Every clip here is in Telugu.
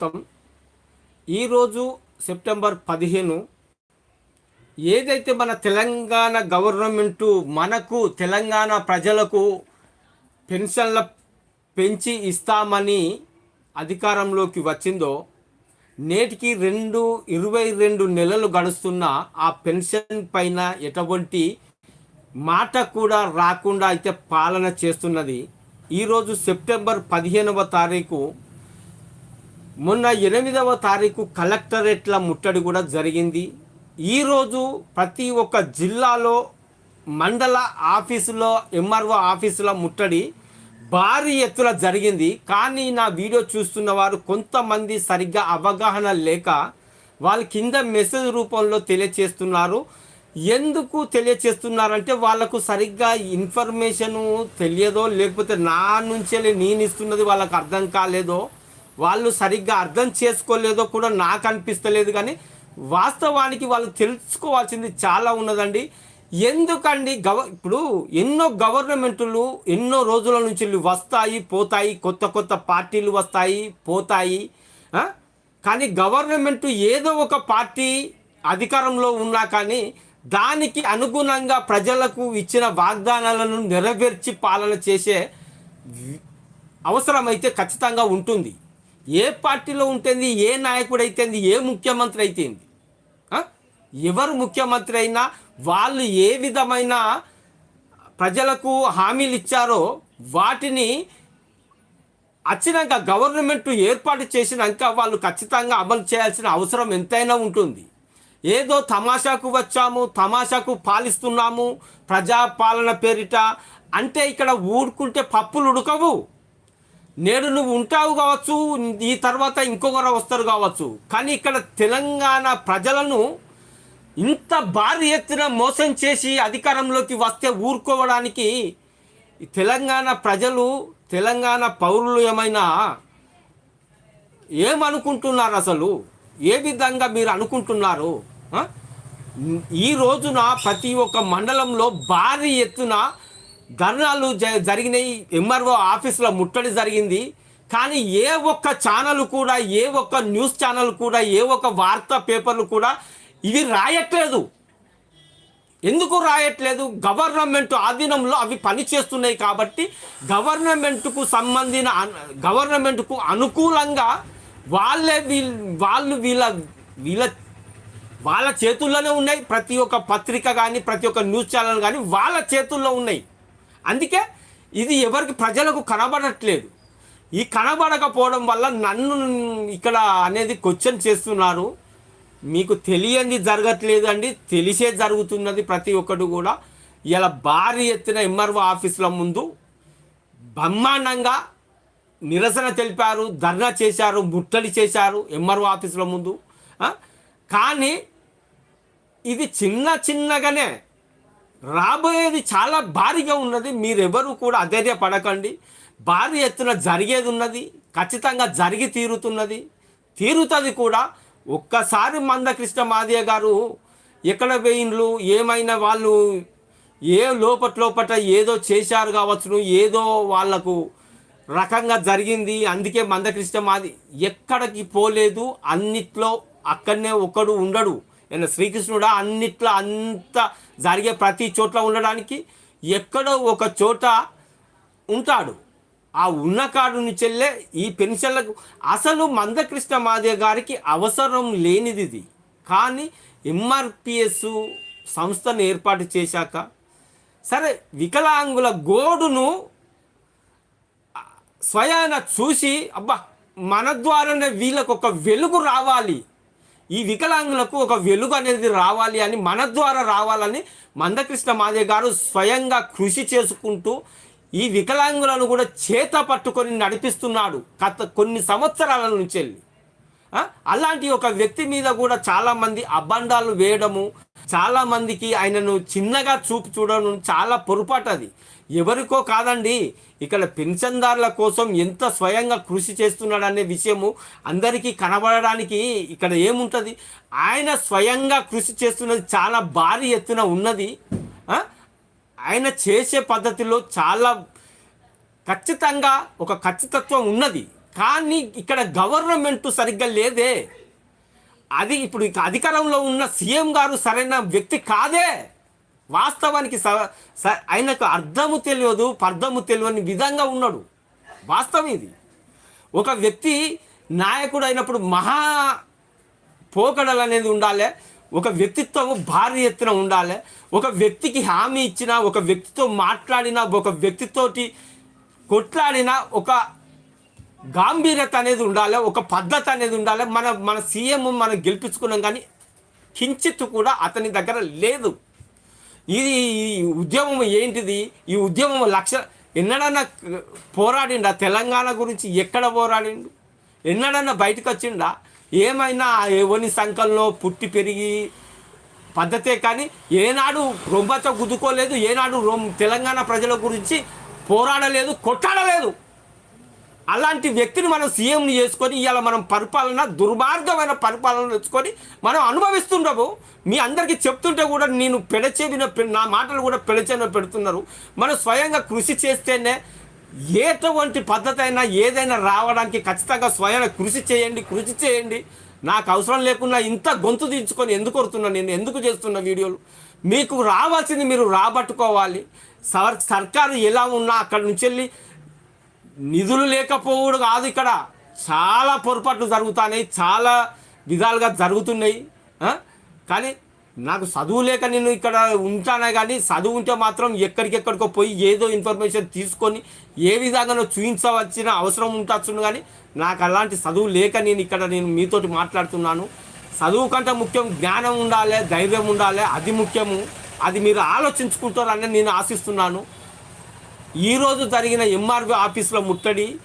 మొత్తం ఈరోజు సెప్టెంబర్ పదిహేను. ఏదైతే మన తెలంగాణ గవర్నమెంటు మనకు తెలంగాణ ప్రజలకు పెన్షన్ల పెంచి ఇస్తామని అధికారంలోకి వచ్చిందో నేటికి రెండు ఇరవై రెండు నెలలు గడుస్తున్న ఆ పెన్షన్ పైన ఎటువంటి మాట కూడా రాకుండా అయితే పాలన చేస్తున్నది. ఈరోజు సెప్టెంబర్ పదిహేనవ తారీఖు మొన్న ఎనిమిదవ తారీఖు కలెక్టరేట్ల ముట్టడి కూడా జరిగింది. ఈరోజు ప్రతి ఒక్క జిల్లాలో మండల ఆఫీసులో ఎంఆర్ఓ ఆఫీసుల ముట్టడి భారీ ఎత్తున జరిగింది. కానీ నా వీడియో చూస్తున్న వారు కొంతమంది సరిగ్గా అవగాహన లేక వాళ్ళ కింద మెసేజ్ రూపంలో తెలియచేస్తున్నారు. ఎందుకు తెలియచేస్తున్నారంటే వాళ్ళకు సరిగ్గా ఇన్ఫర్మేషను తెలియదో లేకపోతే నా నుంచే నేను ఇస్తున్నది వాళ్ళకు అర్థం కాలేదో వాళ్ళు సరిగ్గా అర్థం చేసుకోలేదో కూడా నాకు అనిపిస్తలేదు కానీ వాస్తవానికి వాళ్ళు తెలుసుకోవాల్సింది చాలా ఉన్నదండి. ఎందుకండి గవ ఇప్పుడు ఎన్నో గవర్నమెంట్లు ఎన్నో రోజుల నుంచి వస్తాయి పోతాయి కొత్త కొత్త పార్టీలు వస్తాయి పోతాయి కానీ గవర్నమెంట్ ఏదో ఒక పార్టీ అధికారంలో ఉన్నా కానీ దానికి అనుగుణంగా ప్రజలకు ఇచ్చిన వాగ్దానాలను నెరవేర్చి పాలన చేసే అవసరమైతే ఖచ్చితంగా ఉంటుంది. ఏ పార్టీలో ఉంటుంది ఏ నాయకుడు అయితేంది ఏ ముఖ్యమంత్రి అయితేంది? ఎవరు ముఖ్యమంత్రి అయినా వాళ్ళు ఏ విధమైన ప్రజలకు హామీలు ఇచ్చారో వాటిని వచ్చినాక గవర్నమెంట్ ఏర్పాటు చేసినాక వాళ్ళు ఖచ్చితంగా అమలు చేయాల్సిన అవసరం ఎంతైనా ఉంటుంది. ఏదో తమాషాకు వచ్చాము తమాషాకు పాలిస్తున్నాము ప్రజాపాలన పేరిట. అంటే ఇక్కడ ఊరుకుంటే పప్పులు ఉడకవు. నేడు నువ్వు ఉంటావు కావచ్చు ఈ తర్వాత ఇంకొకరు వస్తారు కావచ్చు. కానీ ఇక్కడ తెలంగాణ ప్రజలను ఇంత భారీ ఎత్తున మోసం చేసి అధికారంలోకి వస్తే ఊరుకోవడానికి తెలంగాణ ప్రజలు తెలంగాణ పౌరులు ఏమైనా ఏమనుకుంటున్నారు అసలు? ఏ విధంగా మీరు అనుకుంటున్నారు? ఈ రోజున ప్రతి ఒక్క మండలంలో భారీ ఎత్తున ధర్నాలు జ- జరిగినాయి ఎంఆర్ఓ ఆఫీసులో ముట్టడి జరిగింది. కానీ ఏ ఒక్క ఛానల్ కూడా ఏ ఒక్క న్యూస్ ఛానల్ కూడా ఏ ఒక్క వార్తా పేపర్లు కూడా ఇవి రాయట్లేదు. ఎందుకు రాయట్లేదు? గవర్నమెంట్ ఆధీనంలో అవి పనిచేస్తున్నాయి కాబట్టి గవర్నమెంట్కు సంబంధించిన గవర్నమెంట్కు అనుకూలంగా వాళ్ళే వీల్ వాళ్ళు వీళ్ళ వీళ్ళ వాళ్ళ చేతుల్లోనే ఉన్నాయి. ప్రతి ఒక్క పత్రిక కానీ ప్రతి ఒక్క న్యూస్ ఛానల్ కానీ వాళ్ళ చేతుల్లో ఉన్నాయి. అందుకే ఇది ఎవరికి ప్రజలకు కనబడట్లేదు. ఈ కనబడకపోవడం వల్ల నన్ను ఇక్కడ అనేది క్వశ్చన్ చేస్తున్నారు. మీకు తెలియంది జరగట్లేదు అండి తెలిసే జరుగుతున్నది ప్రతి ఒక్కటి కూడా. ఇలా భారీ ఎత్తున ఎంఆర్ఓ ఆఫీసుల ముందు బ్రహ్మాండంగా నిరసన తెలిపారు ధర్నా చేశారు ముట్టడి చేశారు ఎంఆర్ఓ ఆఫీసుల ముందు. కానీ ఇది చిన్న చిన్నగానే రాబోయేది చాలా భారీగా ఉన్నది. మీరెవరు కూడా అధైర్యపడకండి భారీ ఎత్తున జరిగేది ఉన్నది. ఖచ్చితంగా జరిగి తీరుతున్నది. తీరుతుంది కూడా. ఒక్కసారి మందకృష్ణ మాదయ్య గారు ఎక్కడ వేయిండ్లు ఏమైనా వాళ్ళు ఏ లోపట్ లోపట ఏదో చేశారు కావచ్చును. ఏదో వాళ్ళకు రకంగా జరిగింది. అందుకే మందకృష్ణ మాది ఎక్కడికి పోలేదు. అన్నిట్లో అక్కడనే ఒకడు ఉండడు. నేను శ్రీకృష్ణుడా అన్నిట్లో అంత జరిగే ప్రతి చోట్ల ఉండడానికి ఎక్కడో ఒక చోట ఉంటాడు. ఆ ఉన్న కాడు నుంచెల్లే ఈ పెన్షన్లకు అసలు మందకృష్ణ మాదే గారికి అవసరం లేనిది ఇది కానీ ఎంఆర్పిఎస్ సంస్థను ఏర్పాటు చేశాక సరే వికలాంగుల గోడును స్వయాన చూసి అబ్బా మన ద్వారానే వీళ్ళకు ఒక వెలుగు రావాలి. ఈ వికలాంగులకు ఒక వెలుగు అనేది రావాలి అని మన ద్వారా రావాలని మందకృష్ణ మాదే గారు స్వయంగా కృషి చేసుకుంటూ ఈ వికలాంగులను కూడా చేత పట్టుకొని నడిపిస్తున్నాడు. గత కొన్ని సంవత్సరాల నుంచి వెళ్ళి. అలాంటి ఒక వ్యక్తి మీద కూడా చాలామంది అబండాలు వేయడము చాలామందికి ఆయనను చిన్నగా చూపు చూడడం చాలా పొరపాటు అది. ఎవరికో కాదండి ఇక్కడ పెన్షన్దారుల కోసం ఎంత స్వయంగా కృషి చేస్తున్నాడు అనే విషయము అందరికీ కనబడడానికి ఇక్కడ ఏముంటుంది? ఆయన స్వయంగా కృషి చేస్తున్నది చాలా భారీ ఎత్తున ఉన్నది. ఆయన చేసే పద్ధతిలో చాలా ఖచ్చితంగా ఒక ఖచ్చితత్వం ఉన్నది. కానీ ఇక్కడ గవర్నమెంట్ సరిగ్గా లేదే. అది ఇప్పుడు ఇక అధికారంలో ఉన్న సీఎం గారు సరైన వ్యక్తి కాదే. వాస్తవానికి స స- ఆయనకు అర్థము తెలియదు పర్థము తెలియని విధంగా ఉన్నాడు. వాస్తవం ఇది. ఒక వ్యక్తి నాయకుడు అయినప్పుడు మహా పోకడలు అనేది ఉండాలి. ఒక వ్యక్తిత్వం భారీ ఎత్తున ఉండాలి. ఒక వ్యక్తికి హామీ ఇచ్చిన ఒక వ్యక్తితో మాట్లాడిన ఒక వ్యక్తితోటి కొట్లాడిన ఒక గాంభీర్యత అనేది ఉండాలి ఒక పద్ధతి అనేది ఉండాలి. మన మన సీఎం మనం గెలిపించుకున్నాం కానీ కించిత్ కూడా అతని దగ్గర లేదు. ఇది ఈ ఉద్యమం ఏంటిది? ఈ ఉద్యమం లక్ష ఎన్నడన్నా పోరాడిండా? తెలంగాణ గురించి ఎక్కడ పోరాడిండు? ఎన్నడన్నా బయటకు వచ్చిండా? ఏమైనా ఎవరి సంకల్లో పుట్టి పెరిగి పద్ధతే కానీ ఏనాడు రొంబతో గుద్దుకోలేదు ఏనాడు రొం తెలంగాణ ప్రజల గురించి పోరాడలేదు కొట్టాడలేదు అలాంటి వ్యక్తిని మనం సీఎంని చేసుకొని ఇవాళ మనం పరిపాలన దుర్మార్గమైన పరిపాలన తెచ్చుకొని మనం అనుభవిస్తుండము మీ అందరికీ చెప్తుంటే కూడా నేను పెడచెవిన పె- నా మాటలు కూడా పెడచేన పెడుతున్నారు. మనం స్వయంగా కృషి చేస్తేనే ఎటువంటి పద్ధతి అయినా ఏదైనా రావడానికి ఖచ్చితంగా స్వయం కృషి చేయండి కృషి చేయండి. నాకు అవసరం లేకుండా ఇంత గొంతు దించుకొని ఎందుకు కొడుతున్నా నేను ఎందుకు చేస్తున్న వీడియోలు? మీకు రావాల్సింది మీరు రాబట్టుకోవాలి. సర్ సర్కారు ఎలా ఉన్నా అక్కడి నుంచి వెళ్ళి నిధులు లేకపోవడం కాదు ఇక్కడ. చాలా పొరపాట్లు జరుగుతున్నాయి చాలా విధాలుగా జరుగుతున్నాయి కానీ నాకు చదువు లేక నేను ఇక్కడ ఉంటానే కానీ చదువు ఉంటే మాత్రం ఎక్కడికెక్కడికో పోయి ఏదో ఇన్ఫర్మేషన్ తీసుకొని ఏ విధంగానో చూపించవలసిన అవసరం ఉండొచ్చును కానీ నాకు అలాంటి చదువు లేక నేను ఇక్కడ నేను మీతోటి మాట్లాడుతున్నాను. చదువు కంటే ముఖ్యం జ్ఞానం ఉండాలి ధైర్యం ఉండాలి అది ముఖ్యము. అది మీరు ఆలోచించుకుంటారని నేను ఆశిస్తున్నాను. ఈరోజు జరిగిన ఎంఆర్వి ఆఫీస్లో ముట్టడి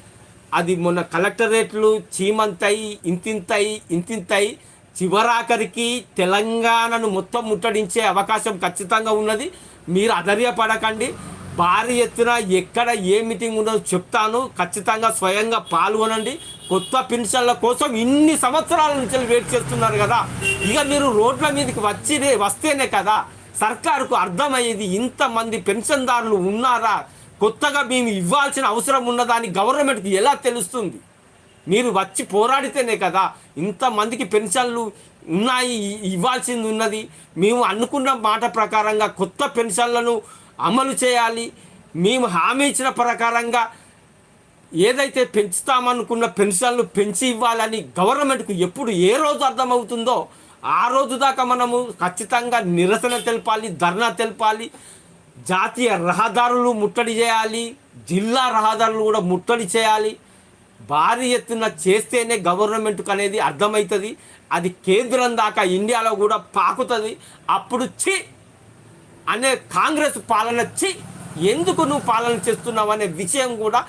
అది మొన్న కలెక్టరేట్లు చీమంతాయి ఇంతింతయి ఇంతింతయి చివరాఖరికి తెలంగాణను మొత్తం ముట్టడించే అవకాశం ఖచ్చితంగా ఉన్నది. మీరు అధైర్యపడకండి. భారీ ఎత్తున ఎక్కడ ఏ మీటింగ్ ఉన్నదో చెప్తాను. ఖచ్చితంగా స్వయంగా పాల్గొనండి. కొత్త పెన్షన్ల కోసం ఇన్ని సంవత్సరాల నుంచి వెయిట్ చేస్తున్నారు కదా. ఇక మీరు రోడ్ల మీదకి వచ్చి వస్తేనే కదా. సర్కారుకు అర్థమయ్యేది ఇంతమంది పెన్షన్దారులు ఉన్నారా? కొత్తగా మేము ఇవ్వాల్సిన అవసరం ఉన్నదా అని గవర్నమెంట్కి ఎలా తెలుస్తుంది? మీరు వచ్చి పోరాడితేనే కదా ఇంతమందికి పెన్షన్లు ఉన్నాయి ఇవ్వాల్సింది ఉన్నది. మేము అనుకున్న మాట ప్రకారంగా కొత్త పెన్షన్లను అమలు చేయాలి. మేము హామీ ఇచ్చిన ప్రకారంగా ఏదైతే పెంచుతామనుకున్న పెన్షన్లు పెంచి ఇవ్వాలని గవర్నమెంట్కు ఎప్పుడు ఏ రోజు అర్థమవుతుందో ఆ రోజు దాకా మనము ఖచ్చితంగా నిరసన తెలపాలి ధర్నా తెలపాలి. జాతీయ రహదారులు ముట్టడి చేయాలి జిల్లా రహదారులు కూడా ముట్టడి చేయాలి. భారీ ఎత్తున చేస్తేనే గవర్నమెంట్కి అనేది అర్థమవుతుంది అది కేంద్రం దాకా ఇండియాలో కూడా పాకుతుంది. అప్పుడు చి అనే కాంగ్రెస్ పాలన చి ఎందుకు నువ్వు పాలన చేస్తున్నావు అనే విషయం కూడా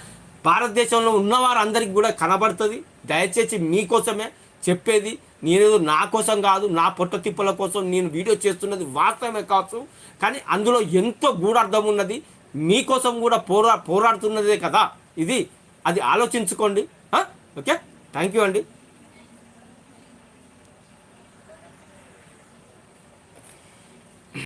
భారతదేశంలో ఉన్నవారందరికీ కూడా కనబడుతుంది. దయచేసి మీకోసమే చెప్పేది నేనేదో నా కోసం కాదు నా పొట్ట తిప్పల కోసం నేను వీడియో చేస్తున్నది వాస్తవమే కావచ్చు. కానీ అందులో ఎంతో గూఢార్థం ఉన్నది. మీకోసం కూడా పోరా పోరాడుతున్నదే కదా. ఇది అది ఆలోచించుకోండి. ఓకే? థ్యాంక్ యూ అండి.